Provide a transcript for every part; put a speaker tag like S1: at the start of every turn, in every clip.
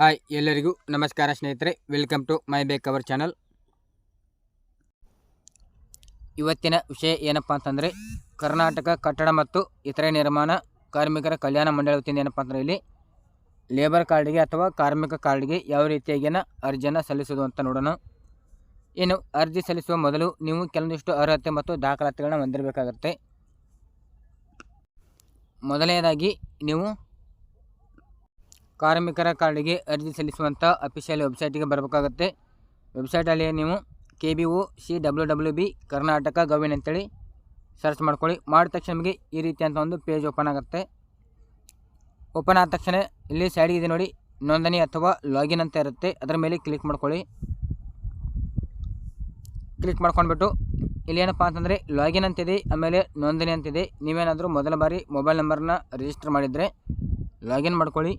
S1: Hi, ಎಲ್ಲರಿಗೂ ನಮಸ್ಕಾರ ಸ್ನೇಹಿತರೆ. ವೆಲ್ಕಮ್ ಟು ಮೈ ಬೇಕ್ ಅವರ್ ಚಾನಲ್ ಇವತ್ತಿನ ವಿಷಯ ಏನಪ್ಪ ಅಂತಂದರೆ, ಕರ್ನಾಟಕ ಕಟ್ಟಡ ಮತ್ತು ಇತರೆ ನಿರ್ಮಾಣ ಕಾರ್ಮಿಕರ ಕಲ್ಯಾಣ ಮಂಡಳಿ ವತಿಯಿಂದ ಏನಪ್ಪ ಅಂದರೆ ಇಲ್ಲಿ ಲೇಬರ್ ಕಾರ್ಡಿಗೆ ಅಥವಾ ಕಾರ್ಮಿಕ ಕಾರ್ಡ್ಗೆ ಯಾವ ರೀತಿಯಾಗಿನ ಅರ್ಜಿಯನ್ನು ಸಲ್ಲಿಸೋದು ಅಂತ ನೋಡೋಣ. ಏನು, ಅರ್ಜಿ ಸಲ್ಲಿಸುವ ಮೊದಲು ನೀವು ಕೆಲವೊಂದಿಷ್ಟು ಅರ್ಹತೆ ಮತ್ತು ದಾಖಲಾತಿಗಳನ್ನು ಹೊಂದಿರಬೇಕಾಗತ್ತೆ. ಮೊದಲನೇದಾಗಿ, ನೀವು ಕಾರ್ಮಿಕರ ಕಾರ್ಡಿಗೆ ಅರ್ಜಿ ಸಲ್ಲಿಸುವಂಥ ಅಫಿಷಿಯಲ್ ವೆಬ್ಸೈಟಿಗೆ ಬರಬೇಕಾಗುತ್ತೆ. ವೆಬ್ಸೈಟಲ್ಲಿ ನೀವು K B O C W W B Karnataka ಗವಿನ್ ಅಂತೇಳಿ ಸರ್ಚ್ ಮಾಡ್ಕೊಳ್ಳಿ. ಮಾಡಿದ ತಕ್ಷಣ ನಿಮಗೆ ಈ ರೀತಿಯಂಥ ಒಂದು ಪೇಜ್ ಓಪನ್ ಆಗುತ್ತೆ. ಓಪನ್ ಆದ ತಕ್ಷಣ ಇಲ್ಲಿ ಸೈಡಿಗೆ ಇದೆ ನೋಡಿ, ನೋಂದಣಿ ಅಥವಾ ಲಾಗಿನ್ ಅಂತ ಇರುತ್ತೆ. ಅದರ ಮೇಲೆ ಕ್ಲಿಕ್ ಮಾಡ್ಕೊಳ್ಳಿ. ಕ್ಲಿಕ್ ಮಾಡ್ಕೊಂಡ್ಬಿಟ್ಟು ಇಲ್ಲಿ ಏನಪ್ಪ ಅಂತಂದರೆ ಲಾಗಿನ್ ಅಂತಿದೆ, ಆಮೇಲೆ ನೋಂದಣಿ ಅಂತಿದೆ. ನೀವೇನಾದರೂ ಮೊದಲ ಬಾರಿ ಮೊಬೈಲ್ ನಂಬರ್ನ ರಿಜಿಸ್ಟರ್ ಮಾಡಿದರೆ ಲಾಗಿನ್ ಮಾಡ್ಕೊಳ್ಳಿ.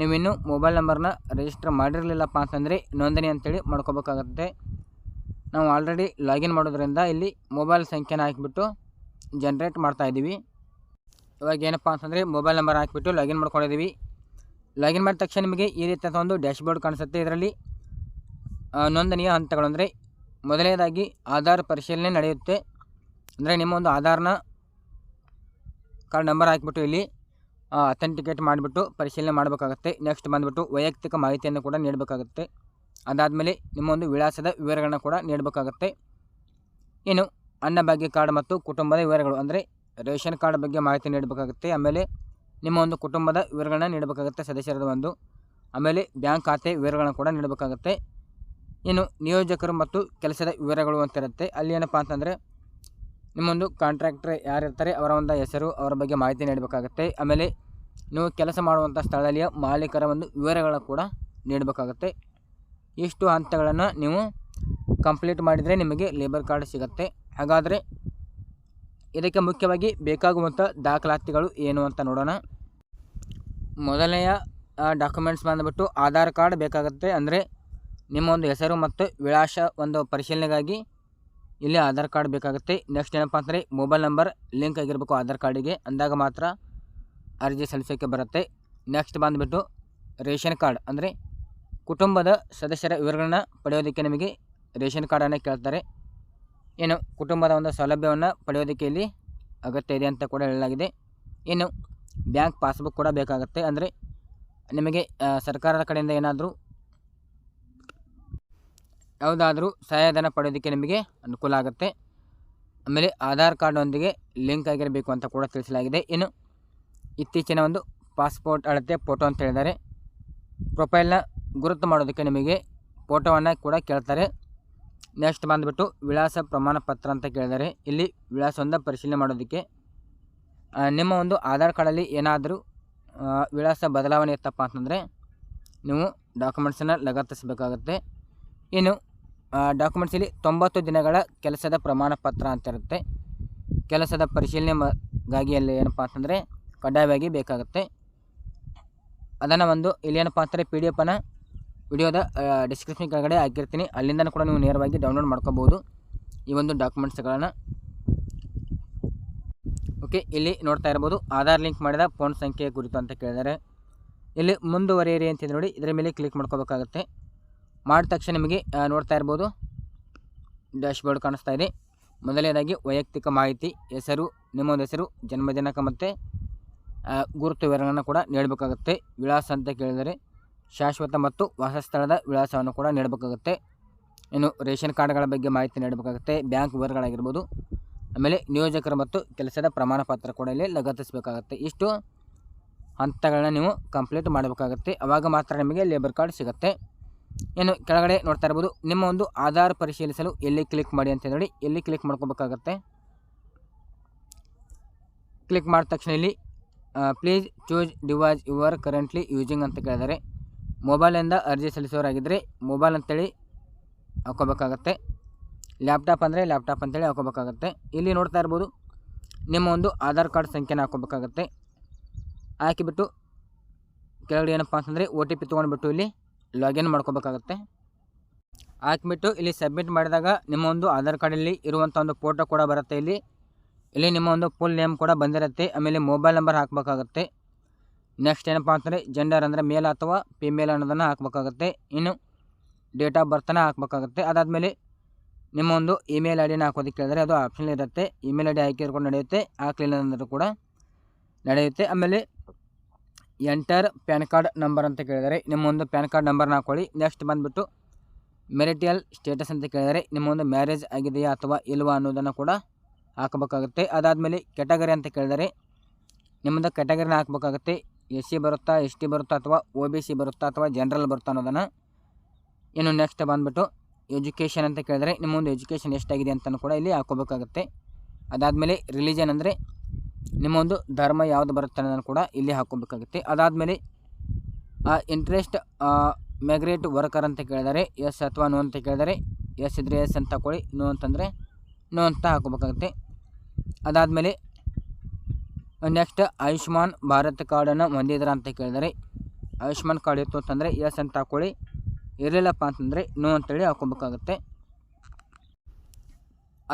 S1: ನೀವಿನ್ನೂ ಮೊಬೈಲ್ ನಂಬರ್ನ ರಿಜಿಸ್ಟರ್ ಮಾಡಿರಲಿಲ್ಲಪ್ಪ ಅಂತಂದರೆ ನೋಂದಣಿ ಅಂತೇಳಿ ಮಾಡ್ಕೋಬೇಕಾಗತ್ತೆ. ನಾವು ಆಲ್ರೆಡಿ ಲಾಗಿನ್ ಮಾಡೋದ್ರಿಂದ ಇಲ್ಲಿ ಮೊಬೈಲ್ ಸಂಖ್ಯೆನ ಹಾಕಿಬಿಟ್ಟು ಜನ್ರೇಟ್ ಮಾಡ್ತಾಯಿದ್ದೀವಿ ಇವಾಗ ಏನಪ್ಪ ಅಂತಂದರೆ ಮೊಬೈಲ್ ನಂಬರ್ ಹಾಕಿಬಿಟ್ಟು ಲಾಗಿನ್ ಮಾಡ್ಕೊಂಡಿದ್ದೀವಿ. ಲಾಗಿನ್ ಮಾಡಿದ ತಕ್ಷಣ ನಿಮಗೆ ಈ ರೀತಿಯಾದ ಒಂದು ಡ್ಯಾಶ್ಬೋರ್ಡ್ ಕಾಣಿಸುತ್ತೆ. ಇದರಲ್ಲಿ ನೋಂದಣಿಯ ಹಂತಗಳು ಅಂದರೆ ಮೊದಲನೇದಾಗಿ ಆಧಾರ್ ಪರಿಶೀಲನೆ ನಡೆಯುತ್ತೆ. ಅಂದರೆ ನಿಮ್ಮ ಒಂದು ಆಧಾರ್ನ ಕಾರ್ಡ್ ನಂಬರ್ ಹಾಕಿಬಿಟ್ಟು ಇಲ್ಲಿ ಅಥೆಂಟಿಕೇಟ್ ಮಾಡಿಬಿಟ್ಟು ಪರಿಶೀಲನೆ ಮಾಡಬೇಕಾಗುತ್ತೆ. ನೆಕ್ಸ್ಟ್ ಬಂದುಬಿಟ್ಟು ವೈಯಕ್ತಿಕ ಮಾಹಿತಿಯನ್ನು ಕೂಡ ನೀಡಬೇಕಾಗುತ್ತೆ. ಅದಾದಮೇಲೆ ನಿಮ್ಮ ಒಂದು ವಿಳಾಸದ ವಿವರಗಳನ್ನ ಕೂಡ ನೀಡಬೇಕಾಗುತ್ತೆ. ಇನ್ನು ಅನ್ನಭಾಗ್ಯ ಕಾರ್ಡ್ ಮತ್ತು ಕುಟುಂಬದ ವಿವರಗಳು ಅಂದರೆ ರೇಷನ್ ಕಾರ್ಡ್ ಬಗ್ಗೆ ಮಾಹಿತಿ ನೀಡಬೇಕಾಗುತ್ತೆ. ಆಮೇಲೆ ನಿಮ್ಮ ಒಂದು ಕುಟುಂಬದ ವಿವರಗಳನ್ನ ನೀಡಬೇಕಾಗುತ್ತೆ, ಸದಸ್ಯರದ ಒಂದು. ಆಮೇಲೆ ಬ್ಯಾಂಕ್ ಖಾತೆ ವಿವರಗಳನ್ನ ಕೂಡ ನೀಡಬೇಕಾಗುತ್ತೆ. ಇನ್ನು ನಿಯೋಜಕರು ಮತ್ತು ಕೆಲಸದ ವಿವರಗಳು ಅಂತ ಇರುತ್ತೆ. ಅಲ್ಲಿ ಏನಪ್ಪ ಅಂತಂದರೆ ನಿಮ್ಮೊಂದು ಕಾಂಟ್ರಾಕ್ಟ್ರ್ ಯಾರಿರ್ತಾರೆ, ಅವರ ಒಂದು ಹೆಸರು, ಅವರ ಬಗ್ಗೆ ಮಾಹಿತಿ ನೀಡಬೇಕಾಗುತ್ತೆ. ಆಮೇಲೆ ನೀವು ಕೆಲಸ ಮಾಡುವಂಥ ಸ್ಥಳದಲ್ಲಿಯ ಮಾಲೀಕರ ಒಂದು ವಿವರಗಳ ಕೂಡ ನೀಡಬೇಕಾಗುತ್ತೆ. ಇಷ್ಟು ಹಂತಗಳನ್ನು ನೀವು ಕಂಪ್ಲೀಟ್ ಮಾಡಿದರೆ ನಿಮಗೆ ಲೇಬರ್ ಕಾರ್ಡ್ ಸಿಗುತ್ತೆ. ಹಾಗಾದರೆ ಇದಕ್ಕೆ ಮುಖ್ಯವಾಗಿ ಬೇಕಾಗುವಂಥ ದಾಖಲಾತಿಗಳು ಏನು ಅಂತ ನೋಡೋಣ. ಮೊದಲನೆಯ ಡಾಕ್ಯುಮೆಂಟ್ಸ್ ಬಂದುಬಿಟ್ಟು ಆಧಾರ್ ಕಾರ್ಡ್ ಬೇಕಾಗುತ್ತೆ. ಅಂದರೆ ನಿಮ್ಮ ಒಂದು ಹೆಸರು ಮತ್ತು ವಿಳಾಸ ಒಂದು ಪರಿಶೀಲನೆಗಾಗಿ ಇಲ್ಲಿ ಆಧಾರ್ ಕಾರ್ಡ್ ಬೇಕಾಗುತ್ತೆ. ನೆಕ್ಸ್ಟ್ ಏನಪ್ಪ ಅಂದರೆ ಮೊಬೈಲ್ ನಂಬರ್, ಲಿಂಕ್ ಆಗಿರಬೇಕು ಆಧಾರ್ ಕಾರ್ಡಿಗೆ. ಅಂದಾಗ ಮಾತ್ರ ಅರ್ಜಿ ಸಲ್ಲಿಸೋಕ್ಕೆ ಬರುತ್ತೆ. ನೆಕ್ಸ್ಟ್ ಬಂದುಬಿಟ್ಟು ರೇಷನ್ ಕಾರ್ಡ್ ಅಂದರೆ ಕುಟುಂಬದ ಸದಸ್ಯರ ವಿವರಗಳನ್ನು ಪಡೆಯೋದಕ್ಕೆ ನಿಮಗೆ ರೇಷನ್ ಕಾರ್ಡನ್ನು ಕೇಳ್ತಾರೆ. ಏನು ಕುಟುಂಬದ ಒಂದು ಸೌಲಭ್ಯವನ್ನು ಪಡೆಯೋದಕ್ಕೆ ಇಲ್ಲಿ ಅಗತ್ಯ ಇದೆ ಅಂತ ಕೂಡ ಹೇಳಲಾಗಿದೆ. ಏನು ಬ್ಯಾಂಕ್ ಪಾಸ್ಬುಕ್ ಕೂಡ ಬೇಕಾಗುತ್ತೆ ಅಂದರೆ ನಿಮಗೆ ಸರ್ಕಾರದ ಕಡೆಯಿಂದ ಏನಾದರೂ ಯಾವುದಾದ್ರೂ ಸಹಾಯಧನ ಪಡೆಯೋದಕ್ಕೆ ನಿಮಗೆ ಅನುಕೂಲ ಆಗುತ್ತೆ. ಆಮೇಲೆ ಆಧಾರ್ ಕಾರ್ಡ್ನೊಂದಿಗೆ ಲಿಂಕ್ ಆಗಿರಬೇಕು ಅಂತ ಕೂಡ ತಿಳಿಸಲಾಗಿದೆ. ಇನ್ನು ಇತ್ತೀಚಿನ ಒಂದು ಪಾಸ್ಪೋರ್ಟ್ ಅಳತೆ ಫೋಟೋ ಅಂತ ಹೇಳಿದ್ದಾರೆ. ಪ್ರೊಫೈಲ್ನ ಗುರುತು ಮಾಡೋದಕ್ಕೆ ನಿಮಗೆ ಫೋಟೋವನ್ನು ಕೂಡ ಕೇಳ್ತಾರೆ. ನೆಕ್ಸ್ಟ್ ಬಂದುಬಿಟ್ಟು ವಿಳಾಸ ಪ್ರಮಾಣ ಪತ್ರ ಅಂತ ಕೇಳಿದ್ದಾರೆ. ಇಲ್ಲಿ ವಿಳಾಸವನ್ನು ಪರಿಶೀಲನೆ ಮಾಡೋದಕ್ಕೆ. ನಿಮ್ಮ ಒಂದು ಆಧಾರ್ ಕಾರ್ಡಲ್ಲಿ ಏನಾದರೂ ವಿಳಾಸ ಬದಲಾವಣೆ ಇತ್ತಪ್ಪ ಅಂತಂದರೆ ನೀವು ಡಾಕ್ಯುಮೆಂಟ್ಸನ್ನು ಲಗತ್ತಿಸಬೇಕಾಗುತ್ತೆ ಇನ್ನು ಡಾಕ್ಯುಮೆಂಟ್ಸಲ್ಲಿ ತೊಂಬತ್ತು ದಿನಗಳ ಕೆಲಸದ ಪ್ರಮಾಣ ಪತ್ರ ಅಂತ ಇರುತ್ತೆ. ಕೆಲಸದ ಪರಿಶೀಲನೆಗಾಗಿ ಅಲ್ಲಿ ಏನಪ್ಪ ಅಂತಂದರೆ ಕಡ್ಡಾಯವಾಗಿ ಬೇಕಾಗುತ್ತೆ. ಅದನ್ನು ಒಂದು ಇಲ್ಲಿ ಏನಪ್ಪ ಅಂತಾರೆ ಪಿ ಡಿ ಎಫನ್ನು ವಿಡಿಯೋದ ಡಿಸ್ಕ್ರಿಪ್ಷನ್ ಕೆಳಗಡೆ ಹಾಕಿರ್ತೀನಿ. ಅಲ್ಲಿಂದ ಕೂಡ ನೀವು ನೇರವಾಗಿ ಡೌನ್ಲೋಡ್ ಮಾಡ್ಕೋಬೋದು ಈ ಒಂದು ಡಾಕ್ಯುಮೆಂಟ್ಸ್ಗಳನ್ನು ಓಕೆ ಇಲ್ಲಿ ನೋಡ್ತಾ ಇರ್ಬೋದು, ಆಧಾರ್ ಲಿಂಕ್ ಮಾಡಿದ ಫೋನ್ ಸಂಖ್ಯೆ ಕುರಿತು ಅಂತ ಕೇಳಿದರೆ, ಇಲ್ಲಿ ಮುಂದುವರಿಯಿರಿ ಅಂತ ನೋಡಿ, ಇದರ ಮೇಲೆ ಕ್ಲಿಕ್ ಮಾಡ್ಕೋಬೇಕಾಗುತ್ತೆ. ಮಾಡಿದ ತಕ್ಷಣ ನಿಮಗೆ ನೋಡ್ತಾ ಇರ್ಬೋದು ಡ್ಯಾಶ್ಬೋರ್ಡ್ ಕಾಣಿಸ್ತಾ ಇದೆ. ಮೊದಲನೇದಾಗಿ ವೈಯಕ್ತಿಕ ಮಾಹಿತಿ, ಹೆಸರು ನಿಮ್ಮೊಂದು ಹೆಸರು, ಜನ್ಮ ದಿನಾಂಕ ಮತ್ತು ಗುರುತು ವಿವರಗಳನ್ನು ಕೂಡ ನೀಡಬೇಕಾಗುತ್ತೆ. ವಿಳಾಸ ಅಂತ ಕೇಳಿದರೆ ಶಾಶ್ವತ ಮತ್ತು ವಾಸಸ್ಥಳದ ವಿಳಾಸವನ್ನು ಕೂಡ ನೀಡಬೇಕಾಗುತ್ತೆ. ಇನ್ನು ರೇಷನ್ ಕಾರ್ಡ್ಗಳ ಬಗ್ಗೆ ಮಾಹಿತಿ ನೀಡಬೇಕಾಗುತ್ತೆ. ಬ್ಯಾಂಕ್ ವಿವರಗಳಾಗಿರ್ಬೋದು. ಆಮೇಲೆ ನಿಯೋಜಕರು ಮತ್ತು ಕೆಲಸದ ಪ್ರಮಾಣ ಪತ್ರ ಕೂಡ ಇಲ್ಲಿ ಲಗತ್ತಿಸಬೇಕಾಗುತ್ತೆ. ಇಷ್ಟು ಹಂತಗಳನ್ನ ನೀವು ಕಂಪ್ಲೀಟ್ ಮಾಡಬೇಕಾಗುತ್ತೆ. ಆವಾಗ ಮಾತ್ರ ನಿಮಗೆ ಲೇಬರ್ ಕಾರ್ಡ್ ಸಿಗುತ್ತೆ. ಏನು ಕೆಳಗಡೆ ನೋಡ್ತಾ ಇರ್ಬೋದು. ನಿಮ್ಮ ಒಂದು ಆಧಾರ್ ಪರಿಶೀಲಿಸಲು ಎಲ್ಲಿ ಕ್ಲಿಕ್ ಮಾಡಿ ಅಂತ ನೋಡಿ ಎಲ್ಲಿ ಕ್ಲಿಕ್ ಮಾಡ್ಕೋಬೇಕಾಗತ್ತೆ. ಕ್ಲಿಕ್ ಮಾಡಿದ ತಕ್ಷಣ ಇಲ್ಲಿ please choose device you are currently using ಅಂತ ಕೇಳಿದರೆ ಮೊಬೈಲಿಂದ ಅರ್ಜಿ ಸಲ್ಲಿಸೋರಾಗಿದ್ದರೆ ಮೊಬೈಲ್ ಅಂತೇಳಿ ಹಾಕೋಬೇಕಾಗತ್ತೆ ಲ್ಯಾಪ್ಟಾಪ್ ಅಂದರೆ ಲ್ಯಾಪ್ಟಾಪ್ ಅಂತೇಳಿ ಹಾಕೋಬೇಕಾಗತ್ತೆ ಇಲ್ಲಿ ನೋಡ್ತಾ ಇರ್ಬೋದು, ನಿಮ್ಮ ಒಂದು ಆಧಾರ್ ಕಾರ್ಡ್ ಸಂಖ್ಯೆನ ಹಾಕೋಬೇಕಾಗತ್ತೆ ಹಾಕಿಬಿಟ್ಟು ಕೆಳಗಡೆ ಏನಪ್ಪ ಅಂತಂದರೆ ಒ ಟಿ ಪಿ ತೊಗೊಂಡ್ಬಿಟ್ಟು ಇಲ್ಲಿ ಲಾಗಿನ್ ಮಾಡ್ಕೋಬೇಕಾಗತ್ತೆ. ಹಾಕಿಬಿಟ್ಟು ಇಲ್ಲಿ ಸಬ್ಮಿಟ್ ಮಾಡಿದಾಗ ನಿಮ್ಮ ಒಂದು ಆಧಾರ್ ಕಾರ್ಡಲ್ಲಿ ಇರುವಂಥ ಒಂದು ಫೋಟೋ ಕೂಡ ಬರುತ್ತೆ ಇಲ್ಲಿ. ಇಲ್ಲಿ ನಿಮ್ಮ ಒಂದು ಫುಲ್ ನೇಮ್ ಕೂಡ ಬಂದಿರುತ್ತೆ. ಆಮೇಲೆ ಮೊಬೈಲ್ ನಂಬರ್ ಹಾಕಬೇಕಾಗುತ್ತೆ. ನೆಕ್ಸ್ಟ್ ಏನಪ್ಪ ಅಂತಂದರೆ ಜೆಂಡರ್ ಅಂದರೆ ಮೇಲ್ ಅಥವಾ ಫಿಮೇಲ್ ಅನ್ನೋದನ್ನು ಹಾಕಬೇಕಾಗುತ್ತೆ. ಇನ್ನು ಡೇಟ್ ಆಫ್ ಬರ್ತನ ಹಾಕಬೇಕಾಗುತ್ತೆ. ಅದಾದಮೇಲೆ ನಿಮ್ಮ ಒಂದು ಇಮೇಲ್ ಐ ಡಿನ ಹಾಕೋದಕ್ಕೆ ಕೇಳಿದ್ರೆ ಅದು ಆಪ್ಷನ್ ಇರುತ್ತೆ. ಇಮೇಲ್ ಐ ಡಿ ಹಾಕಿರ್ಕೊಂಡು ನಡೆಯುತ್ತೆ. ಹಾಕಲಿಲ್ಲ ಅಂದರೂ ಕೂಡ ನಡೆಯುತ್ತೆ. ಆಮೇಲೆ ಎಂಟರ್ ಪ್ಯಾನ್ ಕಾರ್ಡ್ ನಂಬರ್ ಅಂತ ಕೇಳಿದರೆ ನಿಮ್ಮ ಒಂದು ಪ್ಯಾನ್ ಕಾರ್ಡ್ ನಂಬರ್ನ ಹಾಕೊಳ್ಳಿ. ನೆಕ್ಸ್ಟ್ ಬಂದುಬಿಟ್ಟು ಮೆರಿಟಿಯಲ್ ಸ್ಟೇಟಸ್ ಅಂತ ಕೇಳಿದರೆ ನಿಮ್ಮ ಒಂದು ಮ್ಯಾರೇಜ್ ಆಗಿದೆಯಾ ಅಥವಾ ಇಲ್ವಾ ಅನ್ನೋದನ್ನು ಕೂಡ ಹಾಕಬೇಕಾಗುತ್ತೆ. ಅದಾದಮೇಲೆ ಕೆಟಗರಿ ಅಂತ ಕೇಳಿದರೆ ನಿಮ್ಮದು ಕೆಟಗರಿನ ಹಾಕಬೇಕಾಗುತ್ತೆ. ಎಸ್ ಸಿ ಬರುತ್ತಾ, ಎಸ್ ಟಿ ಬರುತ್ತಾ ಅಥವಾ ಒ ಬಿ ಸಿ ಬರುತ್ತಾ ಅಥವಾ ಜನರಲ್ ಬರುತ್ತಾ ಅನ್ನೋದನ್ನು. ಇನ್ನು ನೆಕ್ಸ್ಟ್ ಬಂದುಬಿಟ್ಟು ಎಜುಕೇಷನ್ ಅಂತ ಕೇಳಿದರೆ ನಿಮ್ಮೊಂದು ಎಜುಕೇಷನ್ ಎಷ್ಟಾಗಿದೆ ಅಂತಲೂ ಕೂಡ ಇಲ್ಲಿ ಹಾಕೋಬೇಕಾಗುತ್ತೆ. ಅದಾದಮೇಲೆ ರಿಲಿಜನ್ ಅಂದರೆ ನಿಮ್ಮೊಂದು ಧರ್ಮ ಯಾವುದು ಬರುತ್ತೆ ಅನ್ನೋದನ್ನು ಕೂಡ ಇಲ್ಲಿ ಹಾಕೋಬೇಕಾಗುತ್ತೆ. ಅದಾದಮೇಲೆ ಇಂಟ್ರೆಸ್ಟ್ ಮೆಗ್ರೇಟ್ ವರ್ಕರ್ ಅಂತ ಕೇಳಿದರೆ ಎಸ್ ಅಥವಾ ನೋ ಅಂತ ಕೇಳಿದರೆ ಎಸ್ ಇದ್ರೆ ಎಸ್ ಅಂತ ಹಾಕೊಳ್ಳಿ ನೋ ಅಂತಂದರೆ ನೋ ಅಂತ ಹಾಕೋಬೇಕಾಗುತ್ತೆ. ಅದಾದಮೇಲೆ ನೆಕ್ಸ್ಟ್ ಆಯುಷ್ಮಾನ್ ಭಾರತ್ ಕಾರ್ಡನ್ನು ಹೊಂದಿದ್ರ ಅಂತ ಕೇಳಿದರೆ, ಆಯುಷ್ಮಾನ್ ಕಾರ್ಡ್ ಇತ್ತು ಅಂತಂದರೆ ಎಸ್ ಅಂತ ಹಾಕ್ಕೊಳ್ಳಿ ಇರಲಿಲ್ಲಪ್ಪ ಅಂತಂದರೆ ನೋ ಅಂತೇಳಿ ಹಾಕೋಬೇಕಾಗುತ್ತೆ.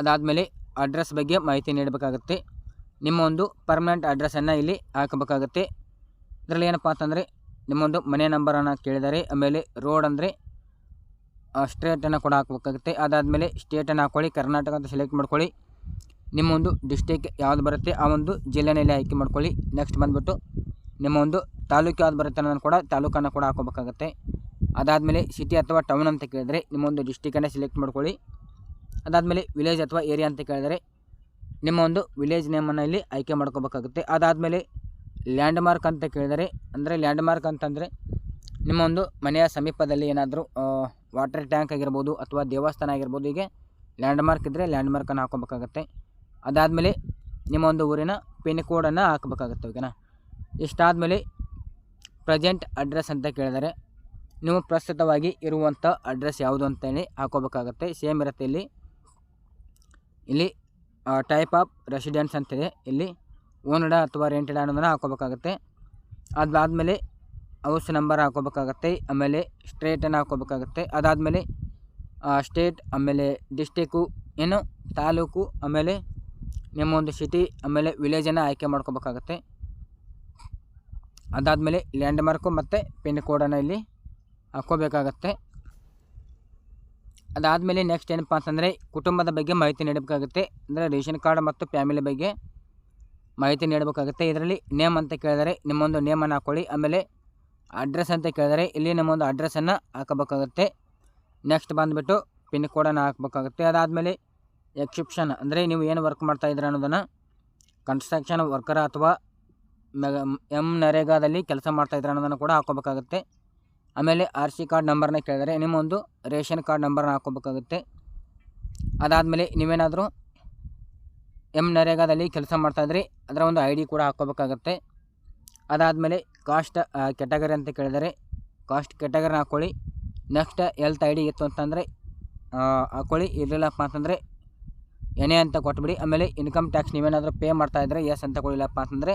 S1: ಅದಾದಮೇಲೆ ಅಡ್ರೆಸ್ ಬಗ್ಗೆ ಮಾಹಿತಿ ನೀಡಬೇಕಾಗುತ್ತೆ. ನಿಮ್ಮ ಒಂದು ಪರ್ಮನೆಂಟ್ ಅಡ್ರೆಸ್ಸನ್ನು ಇಲ್ಲಿ ಹಾಕಬೇಕಾಗುತ್ತೆ. ಇದರಲ್ಲಿ ಏನಪ್ಪ ಅಂತಂದರೆ ನಿಮ್ಮೊಂದು ಮನೆ ನಂಬರನ್ನು ಕೇಳಿದರೆ, ಆಮೇಲೆ ರೋಡ್ ಅಂದರೆ ಸ್ಟ್ರೇಟನ್ನು ಕೂಡ ಹಾಕಬೇಕಾಗುತ್ತೆ. ಅದಾದಮೇಲೆ ಸ್ಟೇಟನ್ನು ಹಾಕ್ಕೊಳ್ಳಿ ಕರ್ನಾಟಕ ಅಂತ ಸೆಲೆಕ್ಟ್ ಮಾಡ್ಕೊಳ್ಳಿ. ನಿಮ್ಮ ಒಂದು ಡಿಸ್ಟಿಕ್ ಯಾವ್ದು ಬರುತ್ತೆ, ಆ ಒಂದು ಜಿಲ್ಲೆನಲ್ಲಿ ಆಯ್ಕೆ ಮಾಡ್ಕೊಳ್ಳಿ. ನೆಕ್ಸ್ಟ್ ಬಂದುಬಿಟ್ಟು ನಿಮ್ಮ ಒಂದು ತಾಲೂಕು ಯಾವ್ದು ಬರುತ್ತೆ ಅನ್ನೋದನ್ನು ಕೂಡ ತಾಲೂಕನ್ನು ಕೂಡ ಹಾಕೋಬೇಕಾಗುತ್ತೆ. ಅದಾದಮೇಲೆ ಸಿಟಿ ಅಥವಾ ಟೌನ್ ಅಂತ ಕೇಳಿದರೆ ನಿಮ್ಮೊಂದು ಡಿಸ್ಟಿಕನ್ನು ಸೆಲೆಕ್ಟ್ ಮಾಡ್ಕೊಳ್ಳಿ. ಅದಾದಮೇಲೆ ವಿಲೇಜ್ ಅಥವಾ ಏರಿಯಾ ಅಂತ ಕೇಳಿದರೆ ನಿಮ್ಮ ಒಂದು ವಿಲೇಜ್ ನೇಮನ್ನು ಇಲ್ಲಿ ಆಯ್ಕೆ ಮಾಡ್ಕೋಬೇಕಾಗುತ್ತೆ. ಅದಾದಮೇಲೆ ಲ್ಯಾಂಡ್ ಮಾರ್ಕ್ ಅಂತ ಕೇಳಿದರೆ, ಅಂದರೆ ಲ್ಯಾಂಡ್ ಮಾರ್ಕ್ ಅಂತಂದರೆ ನಿಮ್ಮ ಒಂದು ಮನೆಯ ಸಮೀಪದಲ್ಲಿ ಏನಾದರೂ ವಾಟರ್ ಟ್ಯಾಂಕ್ ಆಗಿರ್ಬೋದು ಅಥವಾ ದೇವಸ್ಥಾನ ಆಗಿರ್ಬೋದು, ಹೀಗೆ ಲ್ಯಾಂಡ್ ಮಾರ್ಕ್ ಇದ್ದರೆ ಲ್ಯಾಂಡ್ ಮಾರ್ಕನ್ನು ಹಾಕೋಬೇಕಾಗತ್ತೆ. ಅದಾದಮೇಲೆ ನಿಮ್ಮ ಒಂದು ಊರಿನ ಪಿನ್ ಕೋಡನ್ನು ಹಾಕಬೇಕಾಗುತ್ತೆ ಓಕೆನಾ ಇಷ್ಟಾದಮೇಲೆ ಪ್ರೆಸೆಂಟ್ ಅಡ್ರೆಸ್ ಅಂತ ಕೇಳಿದರೆ ನೀವು ಪ್ರಸ್ತುತವಾಗಿ ಇರುವಂಥ ಅಡ್ರೆಸ್ ಯಾವುದು ಅಂತೇಳಿ ಹಾಕೋಬೇಕಾಗತ್ತೆ ಸೇಮ್ ಇರುತ್ತೆ ಇಲ್ಲಿ. ಇಲ್ಲಿ ಟೈಪ್ ಆಫ್ ರೆಸಿಡೆನ್ಸ್ ಅಂತಿದೆ. ಇಲ್ಲಿ ಓನಡ ಅಥವಾ ರೆಂಟೆಡ್ ಅನ್ನೋದನ್ನು ಹಾಕೋಬೇಕಾಗತ್ತೆ ಅದಾದಮೇಲೆ ಹೌಸ್ ನಂಬರ್ ಹಾಕೋಬೇಕಾಗತ್ತೆ ಆಮೇಲೆ ಸ್ಟ್ರೇಟನ್ನು ಹಾಕೋಬೇಕಾಗತ್ತೆ ಅದಾದಮೇಲೆ ಸ್ಟೇಟ್ ಆಮೇಲೆ ಡಿಸ್ಟಿಕ್ಕು ಏನು, ತಾಲೂಕು, ಆಮೇಲೆ ನಿಮ್ಮ ಒಂದು ಸಿಟಿ ಆಮೇಲೆ ವಿಲೇಜನ್ನು ಆಯ್ಕೆ ಮಾಡ್ಕೋಬೇಕಾಗತ್ತೆ. ಅದಾದಮೇಲೆ ಲ್ಯಾಂಡ್ ಮಾರ್ಕು ಮತ್ತು ಪಿನ್ ಕೋಡನ್ನು ಇಲ್ಲಿ ಹಾಕ್ಕೋಬೇಕಾಗತ್ತೆ. ಅದಾದಮೇಲೆ ನೆಕ್ಸ್ಟ್ ಏನಪ್ಪ ಅಂತಂದರೆ ಕುಟುಂಬದ ಬಗ್ಗೆ ಮಾಹಿತಿ ನೀಡಬೇಕಾಗುತ್ತೆ. ಅಂದರೆ ರೇಷನ್ ಕಾರ್ಡ್ ಮತ್ತು ಫ್ಯಾಮಿಲಿ ಬಗ್ಗೆ ಮಾಹಿತಿ ನೀಡಬೇಕಾಗುತ್ತೆ. ಇದರಲ್ಲಿ ನೇಮ್ ಅಂತ ಕೇಳಿದರೆ ನಿಮ್ಮೊಂದು ನೇಮನ್ನು ಹಾಕ್ಕೊಳ್ಳಿ ಆಮೇಲೆ ಅಡ್ರೆಸ್ ಅಂತ ಕೇಳಿದರೆ ಇಲ್ಲಿ ನಿಮ್ಮೊಂದು ಅಡ್ರೆಸ್ಸನ್ನು ಹಾಕಬೇಕಾಗುತ್ತೆ. ನೆಕ್ಸ್ಟ್ ಬಂದುಬಿಟ್ಟು ಪಿನ್ ಕೋಡನ್ನು ಹಾಕಬೇಕಾಗುತ್ತೆ. ಅದಾದಮೇಲೆ ಎಕ್ಸಿಪ್ಷನ್ ಅಂದರೆ ನೀವು ಏನು ವರ್ಕ್ ಮಾಡ್ತಾ ಮಾಡ್ತಾಯಿದ್ದೀರ ಅನ್ನೋದನ್ನು ಕನ್ಸ್ಟ್ರಕ್ಷನ್ ವರ್ಕರ್ ಅಥವಾ ಎಂ ನರೇಗಾದಲ್ಲಿ ಕೆಲಸ ಮಾಡ್ತಾ ಇದ್ದಾರೆ ಅನ್ನೋದನ್ನು ಕೂಡ ಹಾಕೋಬೇಕಾಗುತ್ತೆ ಆಮೇಲೆ ಆರ್ ಸಿ ಕಾರ್ಡ್ ನಂಬರ್ನ ಕೇಳಿದರೆ ನಿಮ್ಮೊಂದು ರೇಷನ್ ಕಾರ್ಡ್ ನಂಬರ್ನ ಹಾಕೋಬೇಕಾಗುತ್ತೆ ಅದಾದಮೇಲೆ ನೀವೇನಾದರೂ ಎಂ ನರೇಗಾದಲ್ಲಿ ಕೆಲಸ ಮಾಡ್ತಾಯಿದ್ರಿ ಅದರ ಒಂದು ಐ ಕೂಡ ಹಾಕೋಬೇಕಾಗುತ್ತೆ ಅದಾದಮೇಲೆ ಕಾಸ್ಟ್ ಕೆಟಗರಿ ಅಂತ ಕೇಳಿದರೆ ಕಾಸ್ಟ್ ಕೆಟಗರಿನ ಹಾಕ್ಕೊಳ್ಳಿ. ನೆಕ್ಸ್ಟ್ ಎಲ್ತ್ ಐ ಡಿ ಇತ್ತು ಅಂತಂದರೆ ಹಾಕ್ಕೊಳ್ಳಿ. ಇರಲಿಲ್ಲಪ್ಪ ಅಂತಂದರೆ ಎನೆ ಅಂತ ಕೊಟ್ಬಿಡಿ. ಆಮೇಲೆ ಇನ್ಕಮ್ ಟ್ಯಾಕ್ಸ್ ನೀವೇನಾದರೂ ಪೇ ಮಾಡ್ತಾಯಿದ್ರೆ ಎಸ್ ಅಂತ ಕೊಡಿಲ್ಲಪ್ಪ ಅಂತಂದರೆ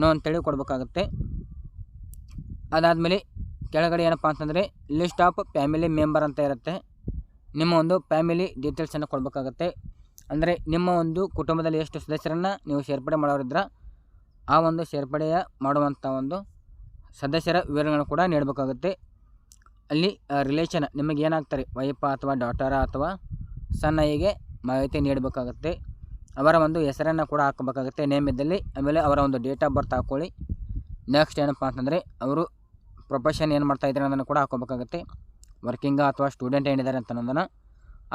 S1: ನೋ ಅಂತೇಳಿ ಕೊಡಬೇಕಾಗುತ್ತೆ. ಅದಾದಮೇಲೆ ಕೆಳಗಡೆ ಏನಪ್ಪ ಅಂತಂದರೆ ಲಿಸ್ಟ್ ಆಫ್ ಫ್ಯಾಮಿಲಿ ಮೆಂಬರ್ ಅಂತ ಇರುತ್ತೆ. ನಿಮ್ಮ ಒಂದು ಫ್ಯಾಮಿಲಿ ಡೀಟೇಲ್ಸನ್ನು ಕೊಡಬೇಕಾಗತ್ತೆ. ಅಂದರೆ ನಿಮ್ಮ ಒಂದು ಕುಟುಂಬದಲ್ಲಿ ಎಷ್ಟು ಸದಸ್ಯರನ್ನು ನೀವು ಸೇರ್ಪಡೆ ಮಾಡೋರಿದ್ರೆ ಆ ಒಂದು ಸೇರ್ಪಡೆಯ ಮಾಡುವಂಥ ಒಂದು ಸದಸ್ಯರ ವಿವರಗಳನ್ನು ಕೂಡ ನೀಡಬೇಕಾಗುತ್ತೆ. ಅಲ್ಲಿ ರಿಲೇಷನ್ ನಿಮಗೆ ಏನಾಗ್ತಾರೆ ವೈಫ ಅಥವಾ ಡಾಟರ ಅಥವಾ ಸಣ್ಣ ಹೀಗೆ? ಮಾಹಿತಿ ನೀಡಬೇಕಾಗುತ್ತೆ. ಅವರ ಒಂದು ಹೆಸರನ್ನು ಕೂಡ ಹಾಕಬೇಕಾಗುತ್ತೆ. ನೇಮ್ ಇದ್ದಲ್ಲಿ, ಆಮೇಲೆ ಅವರ ಒಂದು ಡೇಟ್ ಆಫ್ ಬರ್ತ್ ಹಾಕ್ಕೊಳ್ಳಿ ನೆಕ್ಸ್ಟ್ ಏನಪ್ಪ ಅಂತಂದರೆ, ಅವರು ಪ್ರೊಫೆಷನ್ ಏನು ಮಾಡ್ತಾಯಿದ್ದಾರೆ ಅನ್ನೋದನ್ನು ಕೂಡ ಹಾಕೋಬೇಕಾಗುತ್ತೆ ವರ್ಕಿಂಗ ಅಥವಾ ಸ್ಟೂಡೆಂಟ್ ಏನಿದ್ದಾರೆ ಅಂತ ಅನ್ನೋದನ್ನು.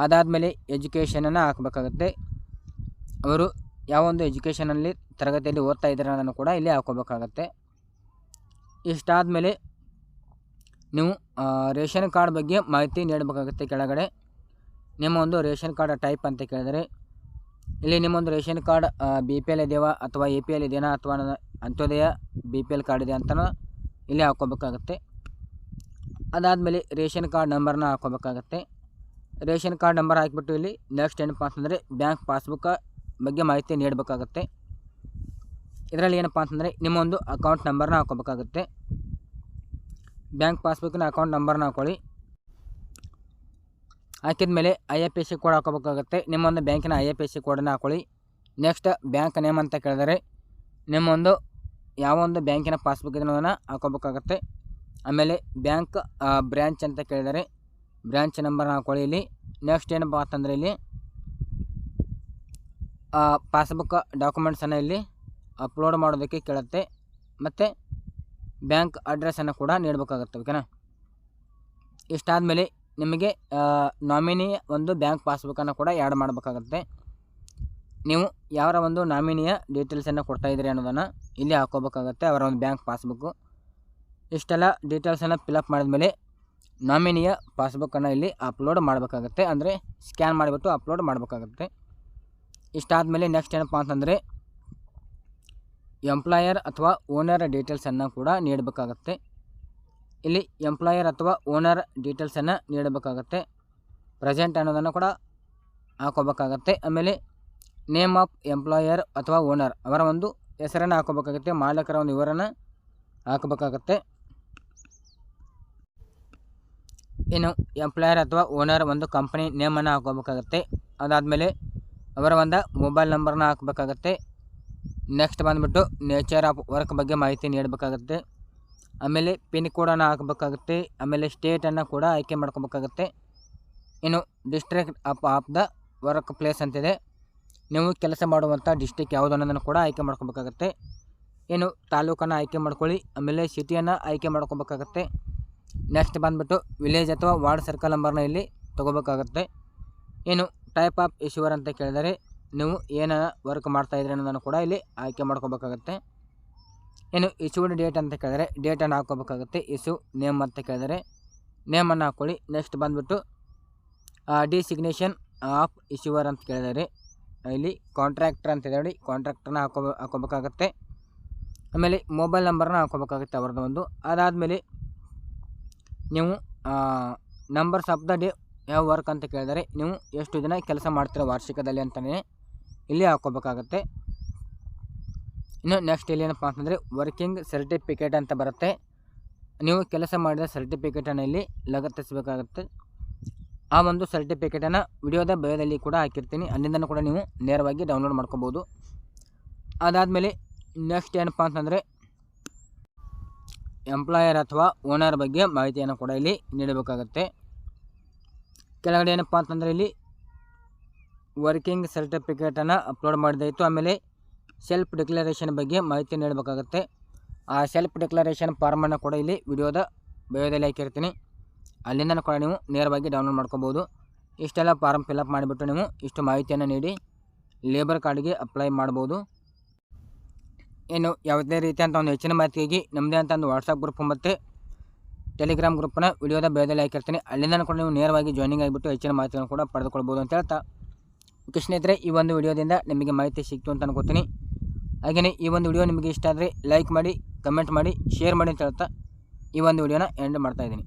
S1: ಅದಾದಮೇಲೆ ಎಜುಕೇಷನನ್ನು ಹಾಕಬೇಕಾಗುತ್ತೆ. ಅವರು ಯಾವ ಒಂದು ಎಜುಕೇಷನಲ್ಲಿ ತರಗತಿಯಲ್ಲಿ ಓದ್ತಾ ಇದ್ದಾರೆ ಅನ್ನೋದನ್ನು ಕೂಡ ಇಲ್ಲಿ ಹಾಕೋಬೇಕಾಗತ್ತೆ ಇಷ್ಟಾದಮೇಲೆ ನೀವು ರೇಷನ್ ಕಾರ್ಡ್ ಬಗ್ಗೆ ಮಾಹಿತಿ ನೀಡಬೇಕಾಗುತ್ತೆ ಕೆಳಗಡೆ. ನಿಮ್ಮ ಒಂದು ರೇಷನ್ ಕಾರ್ಡ್ ಟೈಪ್ ಅಂತ ಕೇಳಿದರೆ, ಇಲ್ಲಿ ನಿಮ್ಮೊಂದು ration card B P L ಇದೆಯಾ ಅಥವಾ ಎ ಪಿ ಎಲ್ ಇದೆಯಾ ಅಥವಾ Antyodaya B P L card ಇದೆ ಅಂತ ಇಲ್ಲಿ ಹಾಕ್ಕೋಬೇಕಾಗತ್ತೆ. ಅದಾದಮೇಲೆ ರೇಷನ್ ಕಾರ್ಡ್ ನಂಬರ್ನ ಹಾಕ್ಕೋಬೇಕಾಗತ್ತೆ. ರೇಷನ್ ಕಾರ್ಡ್ ನಂಬರ್ ಹಾಕಿಬಿಟ್ಟು ಇಲ್ಲಿ ನೆಕ್ಸ್ಟ್ ಏನಪ್ಪ ಅಂತಂದರೆ ಬ್ಯಾಂಕ್ ಪಾಸ್ಬುಕ್ಕ ಬಗ್ಗೆ ಮಾಹಿತಿ ನೀಡಬೇಕಾಗತ್ತೆ. ಇದರಲ್ಲಿ ಏನಪ್ಪ ಅಂತಂದರೆ ನಿಮ್ಮೊಂದು ಅಕೌಂಟ್ ನಂಬರ್ನ ಹಾಕ್ಕೋಬೇಕಾಗತ್ತೆ. ಬ್ಯಾಂಕ್ ಪಾಸ್ಬುಕ್ಕಿನ ಅಕೌಂಟ್ ನಂಬರ್ನ ಹಾಕ್ಕೊಳ್ಳಿ. ಹಾಕಿದ ಮೇಲೆ I F S C code ಹಾಕೋಬೇಕಾಗುತ್ತೆ. ನಿಮ್ಮೊಂದು ಬ್ಯಾಂಕಿನ ಐ ಎಫ್ ಎಸ್ ಸಿ ಕೋಡನ್ನು ಹಾಕೊಳ್ಳಿ. ನೆಕ್ಸ್ಟ್ ಬ್ಯಾಂಕ್ ನೇಮ್ ಅಂತ ಕೇಳಿದರೆ ನಿಮ್ಮೊಂದು ಯಾವ ಒಂದು ಬ್ಯಾಂಕಿನ ಪಾಸ್ಬುಕ್ ಇದನ್ನು ಹಾಕೋಬೇಕಾಗತ್ತೆ. ಆಮೇಲೆ ಬ್ಯಾಂಕ್ ಬ್ರ್ಯಾಂಚ್ ಅಂತ ಕೇಳಿದರೆ ಬ್ರ್ಯಾಂಚ್ ನಂಬರ್ನ ಹಾಕೊಳ್ಳಿ ಇಲ್ಲಿ. ನೆಕ್ಸ್ಟ್ ಏನಪ್ಪ ಅಂತಂದರೆ ಇಲ್ಲಿ ಪಾಸ್ಬುಕ್ ಡಾಕ್ಯುಮೆಂಟ್ಸನ್ನು ಇಲ್ಲಿ ಅಪ್ಲೋಡ್ ಮಾಡೋದಕ್ಕೆ ಕೇಳುತ್ತೆ. ಮತ್ತು ಬ್ಯಾಂಕ್ ಅಡ್ರೆಸ್ಸನ್ನು ಕೂಡ ನೀಡಬೇಕಾಗತ್ತೆ ಓಕೆನಾ ಇಷ್ಟಾದಮೇಲೆ ನಿಮಗೆ ನಾಮಿನಿ ಒಂದು ಬ್ಯಾಂಕ್ ಪಾಸ್ಬುಕ್ಕನ್ನು ಕೂಡ ಆ್ಯಡ್ ಮಾಡಬೇಕಾಗತ್ತೆ. ನೀವು ಯಾರ ಒಂದು ನಾಮಿನಿಯ ಡೀಟೇಲ್ಸನ್ನು ಕೊಡ್ತಾಯಿದ್ದೀರಿ ಅನ್ನೋದನ್ನು ಇಲ್ಲಿ ಹಾಕೋಬೇಕಾಗತ್ತೆ, ಅವರ ಒಂದು ಬ್ಯಾಂಕ್ ಪಾಸ್ಬುಕ್ಕು ಇಷ್ಟೆಲ್ಲ ಡೀಟೇಲ್ಸನ್ನು ಫಿಲಪ್ ಮಾಡಿದ್ಮೇಲೆ ನಾಮಿನಿಯ ಪಾಸ್ಬುಕ್ಕನ್ನು ಇಲ್ಲಿ ಅಪ್ಲೋಡ್ ಮಾಡಬೇಕಾಗತ್ತೆ, ಅಂದರೆ ಸ್ಕ್ಯಾನ್ ಮಾಡಿಬಿಟ್ಟು ಅಪ್ಲೋಡ್ ಮಾಡಬೇಕಾಗತ್ತೆ. ಇಷ್ಟಾದಮೇಲೆ ನೆಕ್ಸ್ಟ್ ಏನಪ್ಪ ಅಂತಂದರೆ ಎಂಪ್ಲಾಯರ್ ಅಥವಾ ಓನರ್ ಡೀಟೇಲ್ಸನ್ನು ಕೂಡ ನೀಡಬೇಕಾಗತ್ತೆ. ಇಲ್ಲಿ ಎಂಪ್ಲಾಯರ್ ಅಥವಾ ಓನರ್ ಡೀಟೇಲ್ಸನ್ನು ನೀಡಬೇಕಾಗತ್ತೆ. ಪ್ರೆಸೆಂಟ್ ಅನ್ನೋದನ್ನು ಕೂಡ ಹಾಕೋಬೇಕಾಗತ್ತೆ. ಆಮೇಲೆ ನೇಮ್ ಆಫ್ ಎಂಪ್ಲಾಯರ್ ಅಥವಾ ಓನರ್ ಅವರ ಒಂದು ಹೆಸರನ್ನು ಹಾಕೋಬೇಕಾಗುತ್ತೆ. ಮಾಲೀಕರ ಒಂದು ವಿವರನ ಹಾಕಬೇಕಾಗತ್ತೆ. ಇನ್ನು ಎಂಪ್ಲಾಯರ್ ಅಥವಾ ಓನರ್ ಒಂದು ಕಂಪನಿ ನೇಮನ್ನು ಹಾಕೋಬೇಕಾಗತ್ತೆ. ಅದಾದಮೇಲೆ ಅವರ ಒಂದು ಮೊಬೈಲ್ ನಂಬರ್ನ ಹಾಕಬೇಕಾಗತ್ತೆ. ನೆಕ್ಸ್ಟ್ ಬಂದುಬಿಟ್ಟು ನೇಚರ್ ಆಫ್ ವರ್ಕ್ ಬಗ್ಗೆ ಮಾಹಿತಿ ನೀಡಬೇಕಾಗತ್ತೆ. ಆಮೇಲೆ ಪಿನ್ ಕೋಡನ್ನು ಹಾಕಬೇಕಾಗುತ್ತೆ. ಆಮೇಲೆ ಸ್ಟೇಟನ್ನು ಕೂಡ ಆಯ್ಕೆ ಮಾಡ್ಕೋಬೇಕಾಗುತ್ತೆ. ಇನ್ನು district of of the work place ಅಂತಿದೆ. ನೀವು ಕೆಲಸ ಮಾಡುವಂಥ ಡಿಸ್ಟಿಕ್ ಯಾವುದು ಅನ್ನೋದನ್ನು ಕೂಡ ಆಯ್ಕೆ ಮಾಡ್ಕೋಬೇಕಾಗತ್ತೆ. ಏನು ತಾಲೂಕನ್ನು ಆಯ್ಕೆ ಮಾಡ್ಕೊಳ್ಳಿ. ಆಮೇಲೆ ಸಿಟಿಯನ್ನು ಆಯ್ಕೆ ಮಾಡ್ಕೋಬೇಕಾಗತ್ತೆ. ನೆಕ್ಸ್ಟ್ ಬಂದುಬಿಟ್ಟು ವಿಲೇಜ್ ಅಥವಾ ವಾರ್ಡ್ ಸರ್ಕಲ್ ನಂಬರ್ನ ಇಲ್ಲಿ ತೊಗೋಬೇಕಾಗತ್ತೆ. ಏನು ಟೈಪ್ ಆಫ್ ಇಶ್ಯೂವರ್ ಅಂತ ಕೇಳಿದರೆ ನೀವು ಏನ ವರ್ಕ್ ಮಾಡ್ತಾಯಿದ್ರಿ ಅನ್ನೋದನ್ನು ಕೂಡ ಇಲ್ಲಿ ಆಯ್ಕೆ ಮಾಡ್ಕೋಬೇಕಾಗತ್ತೆ. ಇನ್ನು ಇಶ್ಯೂಡ್ ಡೇಟ್ ಅಂತ ಕೇಳಿದರೆ ಡೇಟನ್ನು ಹಾಕೋಬೇಕಾಗುತ್ತೆ ಇಶ್ಯೂ ನೇಮ್ ಅಂತ ಕೇಳಿದರೆ ನೇಮನ್ನು ಹಾಕ್ಕೊಳ್ಳಿ. ನೆಕ್ಸ್ಟ್ ಬಂದುಬಿಟ್ಟು ಡಿ ಸಿಗ್ನೇಷನ್ ಆಫ್ ಇಶ್ಯೂವರ್ ಅಂತ ಕೇಳಿದರೆ ಇಲ್ಲಿ ಕಾಂಟ್ರಾಕ್ಟರ್ ಅಂತ ನೋಡಿ. ಕಾಂಟ್ರಾಕ್ಟರ್ನ ಹಾಕೋ ಹಾಕೋಬೇಕಾಗತ್ತೆ ಆಮೇಲೆ ಮೊಬೈಲ್ ನಂಬರ್ನ ಹಾಕೋಬೇಕಾಗುತ್ತೆ ಅವ್ರದ್ದು ಒಂದು. ಅದಾದಮೇಲೆ ನೀವು ನಂಬರ್ಸ್ ಆಫ್ ದ ಡೇ ಯಾವ ವರ್ಕ್ ಅಂತ ಕೇಳಿದರೆ, ನೀವು ಎಷ್ಟು ದಿನ ಕೆಲಸ ಮಾಡ್ತೀರೋ ವಾರ್ಷಿಕದಲ್ಲಿ ಅಂತಲೇ ಇಲ್ಲಿ ಹಾಕೋಬೇಕಾಗತ್ತೆ ಇನ್ನು ನೆಕ್ಸ್ಟ್ ಇಲ್ಲಿ ಏನಪ್ಪ ಅಂತಂದರೆ ವರ್ಕಿಂಗ್ ಸರ್ಟಿಫಿಕೇಟ್ ಅಂತ ಬರುತ್ತೆ. ನೀವು ಕೆಲಸ ಮಾಡಿದ ಸರ್ಟಿಫಿಕೇಟನ್ನು ಇಲ್ಲಿ ಲಗತ್ತಿಸಬೇಕಾಗುತ್ತೆ. ಆ ಒಂದು ಸರ್ಟಿಫಿಕೇಟನ್ನು ವಿಡಿಯೋದ ಬಯೋದಲ್ಲಿ ಕೂಡ ಹಾಕಿರ್ತೀನಿ. ಅಲ್ಲಿಂದನೂ ಕೂಡ ನೀವು ನೇರವಾಗಿ ಡೌನ್ಲೋಡ್ ಮಾಡ್ಕೋಬೋದು. ಅದಾದಮೇಲೆ ನೆಕ್ಸ್ಟ್ ಏನಪ್ಪ ಅಂತಂದರೆ ಎಂಪ್ಲಾಯರ್ ಅಥವಾ ಓನರ್ ಬಗ್ಗೆ ಮಾಹಿತಿಯನ್ನು ಕೂಡ ಇಲ್ಲಿ ನೀಡಬೇಕಾಗತ್ತೆ. ಕೆಳಗಡೆ ಏನಪ್ಪ ಅಂತಂದರೆ ಇಲ್ಲಿ ವರ್ಕಿಂಗ್ ಸರ್ಟಿಫಿಕೇಟನ್ನು ಅಪ್ಲೋಡ್ ಮಾಡಿದಾಯಿತು ಆಮೇಲೆ ಸೆಲ್ಫ್ ಡಿಕ್ಲರೇಷನ್ ಬಗ್ಗೆ ಮಾಹಿತಿ ನೀಡಬೇಕಾಗತ್ತೆ. ಆ ಸೆಲ್ಫ್ ಡಿಕ್ಲರೇಷನ್ ಫಾರ್ಮನ್ನು ಕೂಡ ಇಲ್ಲಿ ವಿಡಿಯೋದ ಬಯೋದಲ್ಲಿ ಹಾಕಿರ್ತೀನಿ. ಅಲ್ಲಿಂದ ಕೂಡ ನೀವು ನೇರವಾಗಿ ಡೌನ್ಲೋಡ್ ಮಾಡ್ಕೋಬೋದು. ಇಷ್ಟೆಲ್ಲ ಫಾರ್ಮ್ ಫಿಲಪ್ ಮಾಡಿಬಿಟ್ಟು ನೀವು ಇಷ್ಟು ಮಾಹಿತಿಯನ್ನು ನೀಡಿ ಲೇಬರ್ ಕಾರ್ಡ್ಗೆ ಅಪ್ಲೈ ಮಾಡ್ಬೋದು. ಇನ್ನು ಯಾವುದೇ ರೀತಿಯಂಥ ಒಂದು ಹೆಚ್ಚಿನ ಮಾಹಿತಿಗಾಗಿ ನಮ್ಮದೇ ಅಂತ ಒಂದು ವಾಟ್ಸಪ್ ಗ್ರೂಪ್ ಮತ್ತು ಟೆಲಿಗ್ರಾಮ್ ಗ್ರೂಪನ್ನ ವಿಡಿಯೋದ ಬೇದಲ್ಲಿ ಹಾಕಿರ್ತೀನಿ. ಅಲ್ಲಿಂದ ಕೂಡ ನೀವು ನೇರವಾಗಿ ಜಾಯ್ನಿಂಗ್ ಆಗಿಬಿಟ್ಟು ಹೆಚ್ಚಿನ ಮಾಹಿತಿಯನ್ನು ಕೂಡ ಪಡೆದುಕೊಳ್ಬೋದು ಅಂತ ಹೇಳ್ತಾ. ಓಕೆ ಸ್ನೇಹಿತರೆ, ಈ ಒಂದು ವಿಡಿಯೋದಿಂದ ನಿಮಗೆ ಮಾಹಿತಿ ಸಿಕ್ತು ಅಂತ ಅನ್ಕೋತೀನಿ. ಹಾಗೆಯೇ ಈ ಒಂದು ವಿಡಿಯೋ ನಿಮಗೆ ಇಷ್ಟ ಆದರೆ ಲೈಕ್ ಮಾಡಿ ಕಮೆಂಟ್ ಮಾಡಿ ಶೇರ್ ಮಾಡಿ ಅಂತ ಹೇಳ್ತಾ ಈ ಒಂದು ವಿಡಿಯೋನ ಎಂಡ್ ಮಾಡ್ತಾಯಿದ್ದೀನಿ